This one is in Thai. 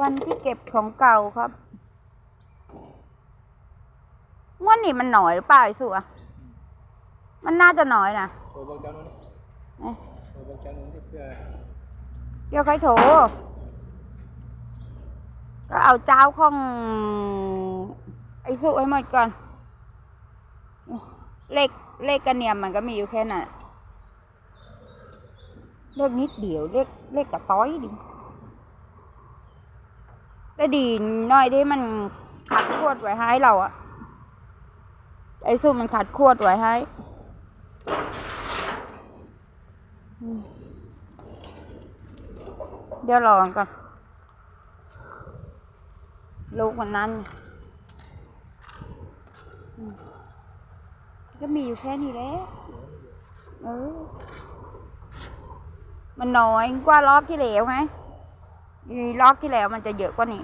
วันที่เก็บของเก่าครับงวดนี้มันหน่อยหรือเปล่าไอ้สัวมันน่าจะน้อยนะโทรบอกเจ้านู้นดิเอ๊ะโทรบอกเจ้านู้นที่เพื่อเดี๋ยวใครโถก็เอาเจ้าของไอ้สุให้หมดก่อน เลขเลขกระเนียมมันก็มีอยู่แค่นั้นอะเลขนิดเดียวเลขเลขกระต้อยดิ ก็ดีหน่อยที่มันขัดขวดไว้ให้เราอะไอ้สุมันขัดขวดไว้ให้เดี๋ยวรองก่อนลูกมันนั้น ก็มีอยู่แค่นี้แหละเออ มันน้อยกว่ารอบที่แล้วไง รอบที่แล้วมันจะเยอะกว่านี้